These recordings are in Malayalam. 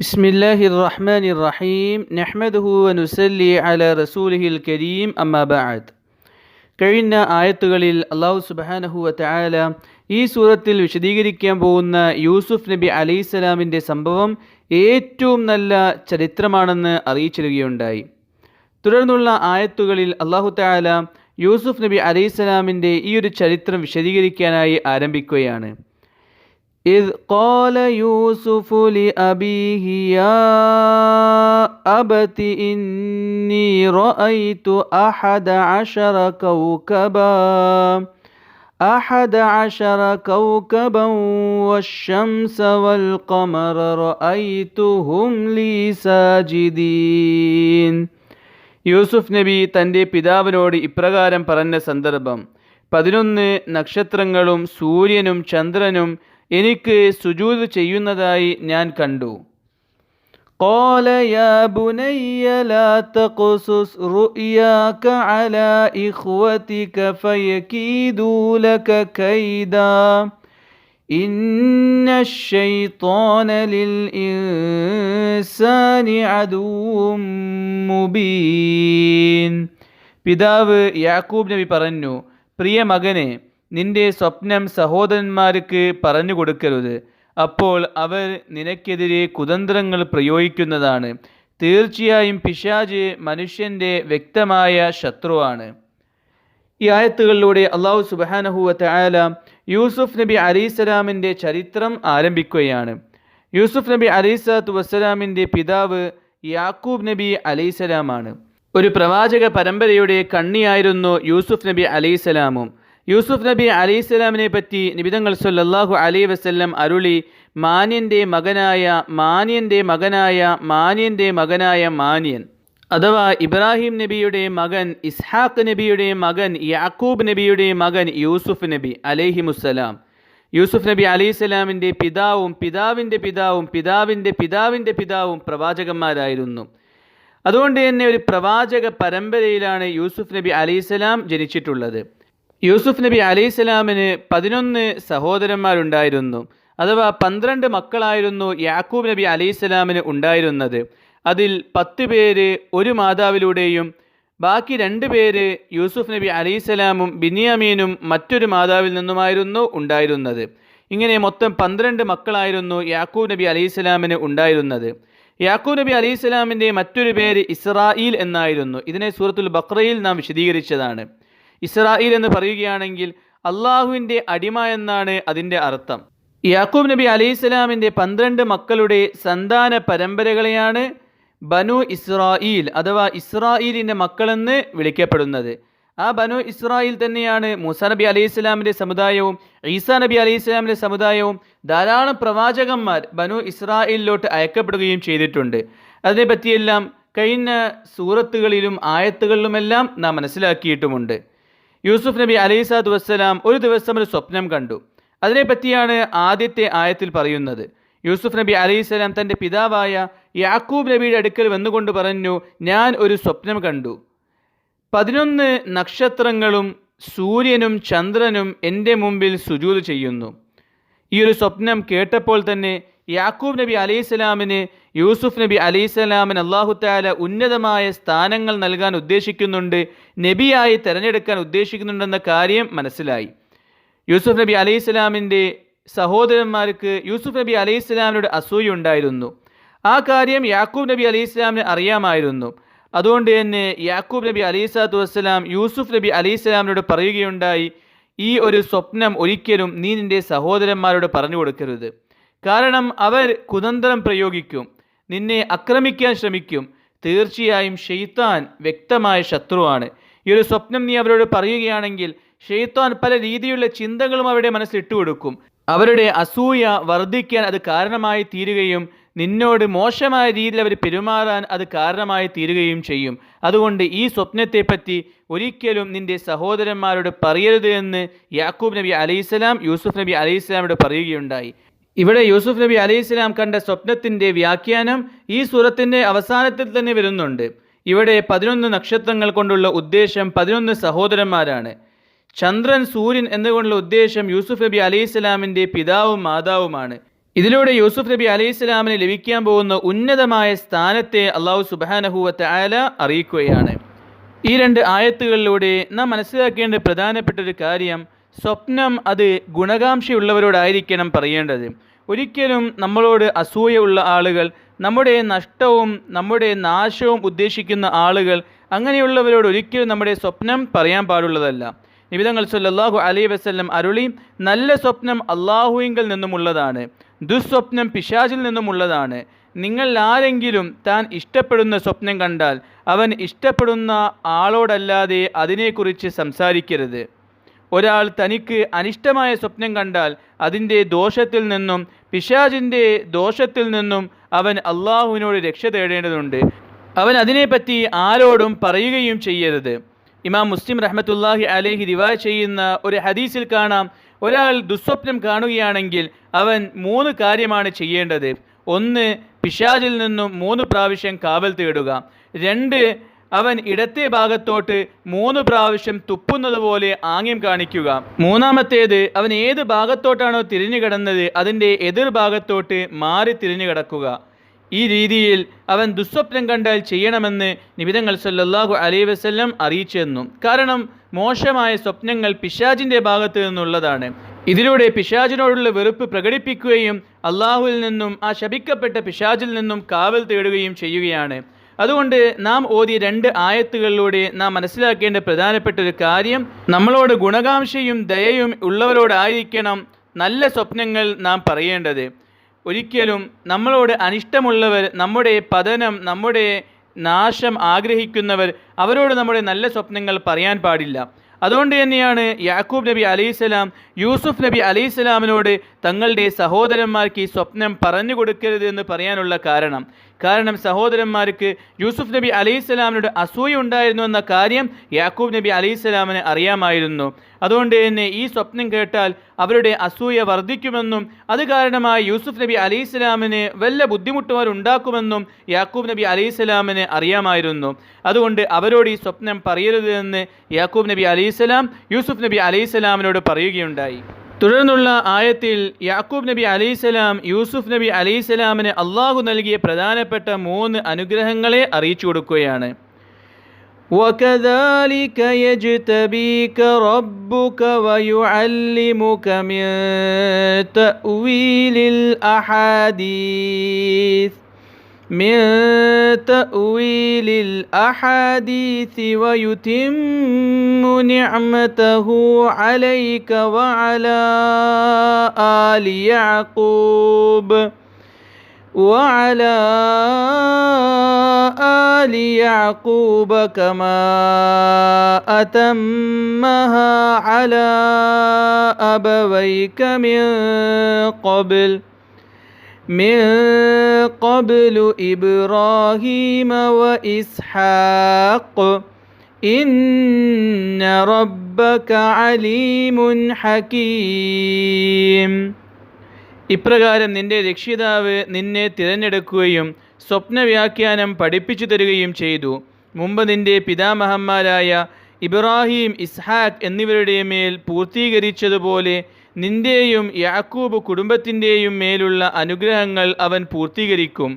بسم الله الرحمن الرحيم نحمده ونسلي على رسوله الكريم أما بعد കഴിഞ്ഞ ആയത്തുകളിൽ അള്ളാഹു സുബാനഹുവ തആല ഈ സൂറത്തിൽ വിശദീകരിക്കാൻ പോകുന്ന യൂസുഫ് നബി അലൈഹിസ്സലാമിൻ്റെ സംഭവം ഏറ്റവും നല്ല ചരിത്രമാണെന്ന് അറിയിച്ചിരുകയുണ്ടായി തുടർന്നുള്ള ആയത്തുകളിൽ അള്ളാഹു തആല യൂസുഫ് നബി അലൈഹിസ്സലാമിൻ്റെ ഈ ഒരു ചരിത്രം വിശദീകരിക്കാനായി ആരംഭിക്കുകയാണ് إذ قال يوسف لأبيه يا أبت إني رأيت أحد عشر كوكبا أحد عشر كوكبا والشمس والقمر رأيتهم لي ساجدين യൂസുഫ് നബി തൻ്റെ പിതാവിനോട് ഇപ്രകാരം പറഞ്ഞ സന്ദർഭം പതിനൊന്ന് നക്ഷത്രങ്ങളും സൂര്യനും ചന്ദ്രനും എനിക്ക് സുജൂത് ചെയ്യുന്നതായി ഞാൻ കണ്ടു قال يا بني لا تقصص رؤياك على إخوتك فيكيدوا لك كيدا إن الشيطان للإنسان عدو مبين പിതാവ് യാക്കൂബ് നബി പറഞ്ഞു പ്രിയ മകനെ നിന്റെ സ്വപ്നം സഹോദരന്മാർക്ക് പറഞ്ഞു കൊടുക്കരുത്. അപ്പോൾ അവർ നിനക്കെതിരെ കുതന്ത്രങ്ങൾ പ്രയോഗിക്കുന്നതാണ്. തീർച്ചയായും പിശാജ് മനുഷ്യന്റെ വ്യക്തമായ ശത്രുവാണ്. ഈ ആയത്തുകളിലൂടെ അള്ളാഹു സുബാനഹുവത്ത് ആല യൂസുഫ് നബി അലൈസലാമിന്റെ ചരിത്രം ആരംഭിക്കുകയാണ്. യൂസുഫ് നബി അലൈസലാത്തു വസ്സലാമിന്റെ പിതാവ് യാക്കൂബ് നബി അലൈസലാമാണ് ഒരു പ്രവാചക പരമ്പരയുടെ കണ്ണിയായിരുന്നു യൂസുഫ് നബി അലൈസലാമും യൂസുഫ് നബി അലി സ്വലാമിനെ പറ്റി നിബിതങ്ങൾ സല്ലല്ലാഹു അലൈഹി വസ്ല്ലം അരുളി മാന്യന്റെ മകനായ മാന്യന്റെ മകനായ മാന്യന്റെ മകനായ മാന്യൻ. അഥവാ ഇബ്രാഹിം നബിയുടെ മകൻ ഇസ്ഹാഖ് നബിയുടെ മകൻ യാക്കൂബ് നബിയുടെ മകൻ യൂസുഫ് നബി അലൈഹിമുസ്സലാം യൂസുഫ് നബി അലൈഹി സ്വലാമിന്റെ പിതാവും പിതാവിന്റെ പിതാവും പിതാവിന്റെ പിതാവിന്റെ പിതാവും പ്രവാചകന്മാരായിരുന്നു. അതുകൊണ്ട് തന്നെ ഒരു പ്രവാചക പരമ്പരയിലാണ് യൂസുഫ് നബി അലൈഹിസ്സലാം ജനിച്ചിട്ടുള്ളത്. യൂസുഫ് നബി അലൈഹി സ്വലാമിന് പതിനൊന്ന് സഹോദരന്മാരുണ്ടായിരുന്നു അഥവാ പന്ത്രണ്ട് മക്കളായിരുന്നു യാക്കൂബ് നബി അലൈഹി സ്വലാമിന് ഉണ്ടായിരുന്നത്. അതിൽ പത്ത് പേര് ഒരു മാതാവിലൂടെയും ബാക്കി രണ്ട് പേര് യൂസുഫ് നബി അലൈഹി സ്വലാമും ബിനിയാമീനും മറ്റൊരു മാതാവിൽ നിന്നുമായിരുന്നു ഉണ്ടായിരുന്നത്. ഇങ്ങനെ മൊത്തം പന്ത്രണ്ട് മക്കളായിരുന്നു യാക്കൂബ് നബി അലൈഹി സ്വലാമിന് ഉണ്ടായിരുന്നത്. യാക്കൂബ് നബി അലൈഹി സ്വലാമിന്റെ മറ്റൊരു പേര് ഇസ്രായിൽ എന്നായിരുന്നു. ഇതിനെ സൂറത്തുൽ ബക്രയിൽ നാം വിശദീകരിച്ചതാണ്. ഇസ്രായേൽ എന്ന് പറയുകയാണെങ്കിൽ അള്ളാഹുവിന്റെ അടിമ എന്നാണ് അതിന്റെ അർത്ഥം. യാക്കൂബ് നബി അലൈഹി സ്വലാമിന്റെ പന്ത്രണ്ട് മക്കളുടെ സന്താന പരമ്പരകളെയാണ് ബനു ഇസ്രായേൽ അഥവാ ഇസ്രായേലിന്റെ മക്കളെന്ന് വിളിക്കപ്പെടുന്നത്. ആ ബനു ഇസ്രായേൽ തന്നെയാണ് മൂസ നബി അലൈഹി സ്വലാമിന്റെ സമുദായവും ഈസാ നബി അലൈഹി സ്വലാമിന്റെ സമുദായവും ധാരാളം പ്രവാചകന്മാർ ബനു ഇസ്രായേലിലോട്ട് അയക്കപ്പെടുകയും ചെയ്തിട്ടുണ്ട്. അതിനെപ്പറ്റിയെല്ലാം കഴിഞ്ഞ സൂറത്തുകളിലും ആയത്തുകളിലുമെല്ലാം നാം മനസ്സിലാക്കിയിട്ടുമുണ്ട്. യൂസുഫ് നബി അലൈസാദ് വസ്സലാം ഒരു ദിവസം ഒരു സ്വപ്നം കണ്ടു. അതിനെപ്പറ്റിയാണ് ആദ്യത്തെ ആയത്തിൽ പറയുന്നത്. യൂസുഫ് നബി അലൈഹിസ്സലാം തന്റെ പിതാവായ യാക്കൂബ് നബിയുടെ അടുക്കൽ വന്നുകൊണ്ട് പറഞ്ഞു ഞാൻ ഒരു സ്വപ്നം കണ്ടു. പതിനൊന്ന് നക്ഷത്രങ്ങളും സൂര്യനും ചന്ദ്രനും എന്റെ മുമ്പിൽ സുജൂത് ചെയ്യുന്നു. ഈ ഒരു സ്വപ്നം കേട്ടപ്പോൾ തന്നെ യാക്കൂബ് നബി അലൈഹിസ്സലാമിന് യൂസുഫ് നബി അലൈഹിസ്സലാമിന് അള്ളാഹു താല ഉന്നതമായ സ്ഥാനങ്ങൾ നൽകാൻ ഉദ്ദേശിക്കുന്നുണ്ട് നബിയായി തിരഞ്ഞെടുക്കാൻ ഉദ്ദേശിക്കുന്നുണ്ടെന്ന കാര്യം മനസ്സിലായി. യൂസുഫ് നബി അലൈഹിസ്സലാമിന്റെ സഹോദരന്മാർക്ക് യൂസുഫ് നബി അലൈഹിസ്സലാമിനോട് അസൂയ ഉണ്ടായിരുന്നു. ആ കാര്യം യാക്കൂബ് നബി അലൈഹിസ്സലാമിന് അറിയാമായിരുന്നു. അതുകൊണ്ട് തന്നെ യാക്കൂബ് നബി അലൈഹിസ്ലാത്തു വസ്സലാം യൂസുഫ് നബി അലൈഹിസ്സലാമിനോട് പറയുകയുണ്ടായി ഈ ഒരു സ്വപ്നം ഒരിക്കലും നീ നിന്റെ സഹോദരന്മാരോട് പറഞ്ഞു കൊടുക്കരുത്. കാരണം അവർ കുതന്ത്രം പ്രയോഗിക്കും നിന്നെ ആക്രമിക്കാൻ ശ്രമിക്കും. തീർച്ചയായും ഷെയ്ത്താൻ വ്യക്തമായ ശത്രുവാണ്. ഈ ഒരു സ്വപ്നം നീ അവരോട് പറയുകയാണെങ്കിൽ ഷെയ്ത്താൻ പല രീതിയിലുള്ള ചിന്തകളും അവരുടെ മനസ്സിൽ ഇട്ടുകൊടുക്കും. അവരുടെ അസൂയ വർദ്ധിക്കാൻ അത് കാരണമായി തീരുകയും നിന്നോട് മോശമായ രീതിയിൽ അവർ പെരുമാറാൻ അത് കാരണമായി തീരുകയും ചെയ്യും. അതുകൊണ്ട് ഈ സ്വപ്നത്തെപ്പറ്റി ഒരിക്കലും നിന്റെ സഹോദരന്മാരോട് പറയരുത് എന്ന് യാക്കൂബ് നബി അലൈഹിസ്സലാം യൂസുഫ് നബി അലൈഹിസ്സലാമോട് പറയുകയുണ്ടായി. ഇവിടെ യൂസുഫ് നബി അലൈഹി സ്വലാം കണ്ട സ്വപ്നത്തിന്റെ വ്യാഖ്യാനം ഈ സൂറത്തിന്റെ അവസാനത്തിൽ തന്നെ വരുന്നുണ്ട്. ഇവിടെ പതിനൊന്ന് നക്ഷത്രങ്ങൾ കൊണ്ടുള്ള ഉദ്ദേശം പതിനൊന്ന് സഹോദരന്മാരാണ്. ചന്ദ്രൻ സൂര്യൻ എന്നുകൊണ്ടുള്ള ഉദ്ദേശം യൂസുഫ് നബി അലൈഹി സ്വലാമിന്റെ പിതാവും മാതാവുമാണ്. ഇതിലൂടെ യൂസുഫ് നബി അലൈഹി സ്വലാമിന് ലഭിക്കാൻ പോകുന്ന ഉന്നതമായ സ്ഥാനത്തെ അള്ളാഹു സുബാനഹുവത്തെ ആല അറിയിക്കുകയാണ്. ഈ രണ്ട് ആയത്തുകളിലൂടെ നാം മനസ്സിലാക്കേണ്ട പ്രധാനപ്പെട്ട ഒരു കാര്യം സ്വപ്നം അത് ഗുണകാംക്ഷയുള്ളവരോടായിരിക്കണം പറയേണ്ടത്. ഒരിക്കലും നമ്മളോട് അസൂയുള്ള ആളുകൾ നമ്മുടെ നഷ്ടവും നമ്മുടെ നാശവും ഉദ്ദേശിക്കുന്ന ആളുകൾ അങ്ങനെയുള്ളവരോട് ഒരിക്കലും നമ്മുടെ സ്വപ്നം പറയാൻ പാടുള്ളതല്ല. നിബിതങ്ങൾ സല്ലാഹു അലൈ വസല്ലം അരുളി നല്ല സ്വപ്നം അള്ളാഹുവിങ്കിൽ നിന്നുമുള്ളതാണ് ദുസ്വപ്നം പിശാചിൽ നിന്നുമുള്ളതാണ് നിങ്ങൾ ആരെങ്കിലും താൻ ഇഷ്ടപ്പെടുന്ന സ്വപ്നം കണ്ടാൽ അവൻ ഇഷ്ടപ്പെടുന്ന ആളോടല്ലാതെ അതിനെക്കുറിച്ച് സംസാരിക്കരുത്. ഒരാൾ തനിക്ക് അനിഷ്ടമായ സ്വപ്നം കണ്ടാൽ അതിന്റെ ദോഷത്തിൽ നിന്നും പിശാജിന്റെ ദോഷത്തിൽ നിന്നും അവൻ അള്ളാഹുവിനോട് രക്ഷ തേടേണ്ടതുണ്ട്. അവൻ അതിനെപ്പറ്റി ആരോടും പറയുകയും ചെയ്യരുത്. ഇമാം മുസ്ലിം റഹ്മത്തുല്ലാഹി അലേഹി റിവാ ചെയ്യുന്ന ഒരു ഹദീസിൽ കാണാം ഒരാൾ ദുസ്വപ്നം കാണുകയാണെങ്കിൽ അവൻ മൂന്ന് കാര്യമാണ് ചെയ്യേണ്ടത്. ഒന്ന് പിശാജിൽ നിന്നും മൂന്ന് പ്രാവശ്യം കാവൽ തേടുക. രണ്ട് അവൻ ഇടത്തെ ഭാഗത്തോട്ട് മൂന്ന് പ്രാവശ്യം തുപ്പുന്നത് പോലെ ആംഗ്യം കാണിക്കുക. മൂന്നാമത്തേത് അവൻ ഏത് ഭാഗത്തോട്ടാണോ തിരിഞ്ഞു കിടന്നത് അതിന്റെ എതിർ ഭാഗത്തോട്ട് മാറി തിരിഞ്ഞു കിടക്കുക. ഈ രീതിയിൽ അവൻ ദുസ്വപ്നം കണ്ടാൽ ചെയ്യണമെന്ന് നിബിതങ്ങൾ സല്ലാഹു അലൈ വസ്ല്ലം അറിയിച്ചെന്നും. കാരണം മോശമായ സ്വപ്നങ്ങൾ പിശാജിന്റെ ഭാഗത്ത് നിന്നുള്ളതാണ്. ഇതിലൂടെ പിശാജിനോടുള്ള വെറുപ്പ് പ്രകടിപ്പിക്കുകയും അള്ളാഹുവിൽ നിന്നും ആ ശപിക്കപ്പെട്ട പിശാജിൽ നിന്നും കാവൽ തേടുകയും ചെയ്യുകയാണ്. അതുകൊണ്ട് നാം ഓതിയ രണ്ട് ആയത്തുകളിലൂടെ നാം മനസ്സിലാക്കേണ്ട പ്രധാനപ്പെട്ട ഒരു കാര്യം നമ്മളോട് ഗുണകാംക്ഷയും ദയയും ഉള്ളവരോടായിരിക്കണം നല്ല സ്വപ്നങ്ങൾ നാം പറയേണ്ടത്. ഒരിക്കലും നമ്മളോട് അനിഷ്ടമുള്ളവർ നമ്മുടെ പതനം നമ്മുടെ നാശം ആഗ്രഹിക്കുന്നവർ അവരോട് നമ്മുടെ നല്ല സ്വപ്നങ്ങൾ പറയാൻ പാടില്ല. അതുകൊണ്ട് തന്നെയാണ് യാക്കൂബ് നബി അലൈഹിസ്സലാം യൂസുഫ് നബി അലൈഹിസ്സലാമിനോട് തങ്ങളുടെ സഹോദരന്മാർക്ക് ഈ സ്വപ്നം പറഞ്ഞു കൊടുക്കരുത് എന്ന് പറയാനുള്ള കാരണം. കാരണം സഹോദരന്മാർക്ക് യൂസുഫ് നബി അലൈഹിസ്സലാമിനോട് അസൂയ ഉണ്ടായിരുന്നു എന്ന കാര്യം യാക്കൂബ് നബി അലൈഹിസ്സലാമിന് അറിയാമായിരുന്നു. അതുകൊണ്ട് തന്നെ ഈ സ്വപ്നം കേട്ടാൽ അവരുടെ അസൂയ വർദ്ധിക്കുമെന്നും അത് കാരണമായി യൂസുഫ് നബി അലൈഹിസ്സലാമിന് വല്ല ബുദ്ധിമുട്ടുമാർ ഉണ്ടാക്കുമെന്നും യാക്കൂബ് നബി അലൈഹിസ്സലാമിന് അറിയാമായിരുന്നു. അതുകൊണ്ട് അവരോട് ഈ സ്വപ്നം പറയരുത് എന്ന് യാക്കൂബ് നബി അലൈഹിസ്സലാം യൂസുഫ് നബി അലൈഹിസ്സലാമിനോട് പറയുകയുണ്ടായി. തുടർന്നുള്ള ആയത്തിൽ യാക്കൂബ് നബി അലൈഹിസ്സലാം യൂസുഫ് നബി അലൈഹിസ്സലാമിന് അള്ളാഹു നൽകിയ പ്രധാനപ്പെട്ട മൂന്ന് അനുഗ്രഹങ്ങളെ അറിയിച്ചു കൊടുക്കുകയാണ് وكذلك يجتبيك ربك ويعلمك من تأويل الأحاديث من تأويل الأحاديث ويتم نعمته عليك وعلى آل يعقوب وعلى آل يعقوب كما أتمها على أبويك من قبل من قبل إبراهيم وإسحاق. إن ربك عليم حكيم ഇപ്രകാരം നിന്റെ രക്ഷിതാവ് നിന്നെ തിരഞ്ഞെടുക്കുകയും സ്വപ്നവ്യാഖ്യാനം പഠിപ്പിച്ചു തരികയും ചെയ്തു മുമ്പ് നിന്റെ പിതാമഹന്മാരായ ഇബ്രാഹിം ഇസ്ഹാഖ് എന്നിവരുടെ മേൽ പൂർത്തീകരിച്ചതുപോലെ നിന്റെയും യാക്കൂബ് കുടുംബത്തിൻ്റെയും മേലുള്ള അനുഗ്രഹങ്ങൾ അവൻ പൂർത്തീകരിക്കും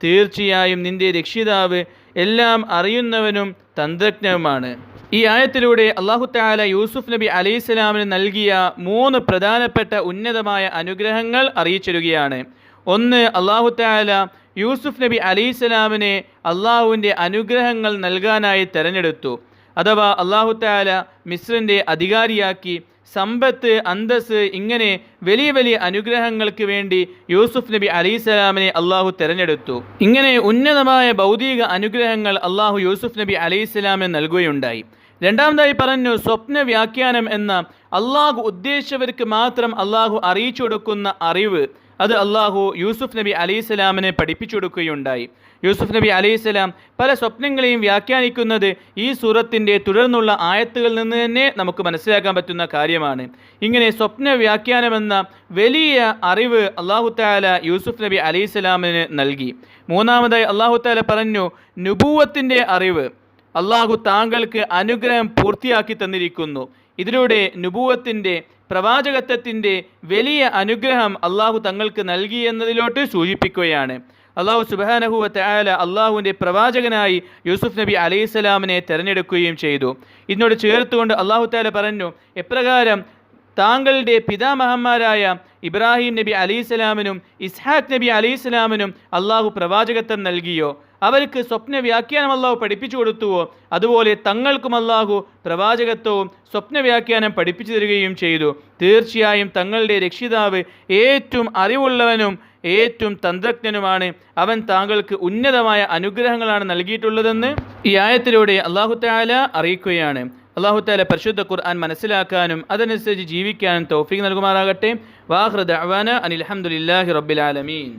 തീർച്ചയായും നിന്റെ രക്ഷിതാവ് എല്ലാം അറിയുന്നവനും തന്ത്രജ്ഞനുമാണ്. ഈ ആയത്തിലൂടെ അള്ളാഹു താല യൂസുഫ് നബി അലൈഹിസ്സലാമിന് നൽകിയ മൂന്ന് പ്രധാനപ്പെട്ട ഉന്നതമായ അനുഗ്രഹങ്ങൾ അറിയിച്ചിരുകയാണ് ഒന്ന് അള്ളാഹു താല യൂസുഫ് നബി അലൈഹിസ്സലാമിനെ അള്ളാഹുവിന്റെ അനുഗ്രഹങ്ങൾ നൽകാനായി തിരഞ്ഞെടുത്തു. അഥവാ അള്ളാഹു താല മിസ്രിന്റെ അധികാരിയാക്കി സമ്പത്ത് അന്തസ് ഇങ്ങനെ വലിയ വലിയ അനുഗ്രഹങ്ങൾക്ക് വേണ്ടി യൂസുഫ് നബി അലൈസലാമിനെ അള്ളാഹു തിരഞ്ഞെടുത്തു. ഇങ്ങനെ ഉന്നതമായ ഭൗതിക അനുഗ്രഹങ്ങൾ അള്ളാഹു യൂസുഫ് നബി അലൈഹിസ്സലാമിന് നൽകുകയുണ്ടായി. രണ്ടാമതായി പറഞ്ഞു സ്വപ്ന വ്യാഖ്യാനം എന്ന അള്ളാഹു ഉദ്ദേശിച്ചവർക്ക് മാത്രം അള്ളാഹു അറിയിച്ചു കൊടുക്കുന്ന അറിവ് അത് അള്ളാഹു യൂസുഫ് നബി അലൈഹിസ്സലാമിനെ പഠിപ്പിച്ചു കൊടുക്കുകയുണ്ടായി യൂസുഫ് നബി അലൈഹിസ്സലാം പല സ്വപ്നങ്ങളെയും വ്യാഖ്യാനിക്കുന്നത് ഈ സൂറത്തിന്റെ തുടർന്നുള്ള ആയത്തുകളിൽ നിന്ന് തന്നെ നമുക്ക് മനസ്സിലാക്കാൻ പറ്റുന്ന കാര്യമാണ്. ഇങ്ങനെ സ്വപ്ന വ്യാഖ്യാനമെന്ന വലിയ അറിവ് അള്ളാഹു താല യൂസുഫ് നബി അലൈഹിസ്സലാമിന് നൽകി. മൂന്നാമതായി അള്ളാഹു താല പറഞ്ഞു നുബൂവത്തിന്റെ അറിവ് അള്ളാഹു താങ്കൾക്ക് അനുഗ്രഹം പൂർത്തിയാക്കി തന്നിരിക്കുന്നു. ഇതിലൂടെ നുപൂവത്തിന്റെ പ്രവാചകത്വത്തിന്റെ വലിയ അനുഗ്രഹം അള്ളാഹു തങ്ങൾക്ക് നൽകി എന്നതിലോട്ട് സൂചിപ്പിക്കുകയാണ്. അള്ളാഹു സുബാനഹുവത്തെ ആല അള്ളാഹുവിന്റെ പ്രവാചകനായി യൂസുഫ് നബി അലൈഹിസ്സലാമിനെ തിരഞ്ഞെടുക്കുകയും ചെയ്തു. ഇതിനോട് ചേർത്തുകൊണ്ട് അള്ളാഹു താല പറഞ്ഞു എപ്രകാരം താങ്കളുടെ പിതാമഹന്മാരായ ഇബ്രാഹിം നബി അലൈഹിസ്സലാമിനും ഇസ്ഹാഖ് നബി അലൈഹിസ്സലാമിനും അള്ളാഹു പ്രവാചകത്വം നൽകിയോ? അവർക്ക് സ്വപ്ന വ്യാഖ്യാനം അള്ളാഹു പഠിപ്പിച്ചു കൊടുത്തുവോ? അതുപോലെ തങ്ങൾക്കും അള്ളാഹു പ്രവാചകത്വവും സ്വപ്ന വ്യാഖ്യാനം പഠിപ്പിച്ചു തരികയും ചെയ്തു. തീർച്ചയായും തങ്ങളുടെ രക്ഷിതാവ് ഏറ്റവും അറിവുള്ളവനും ഏറ്റവും തന്ത്രജ്ഞനുമാണ്. അവൻ താങ്കൾക്ക് ഉന്നതമായ അനുഗ്രഹങ്ങളാണ് നൽകിയിട്ടുള്ളതെന്ന് ഈ ആയത്തിലൂടെ അള്ളാഹു താല അറിയിക്കുകയാണ്. അള്ളാഹു താല പരിശുദ്ധ ഖുർആൻ മനസ്സിലാക്കാനും അതനുസരിച്ച് ജീവിക്കാനും തൗഫീഖ് നൽകുമാറാകട്ടെ. വാഹൃദ് അവാന അനിൽഹമുല്ലാഹി റബ്ബിൽ ആലമീൻ.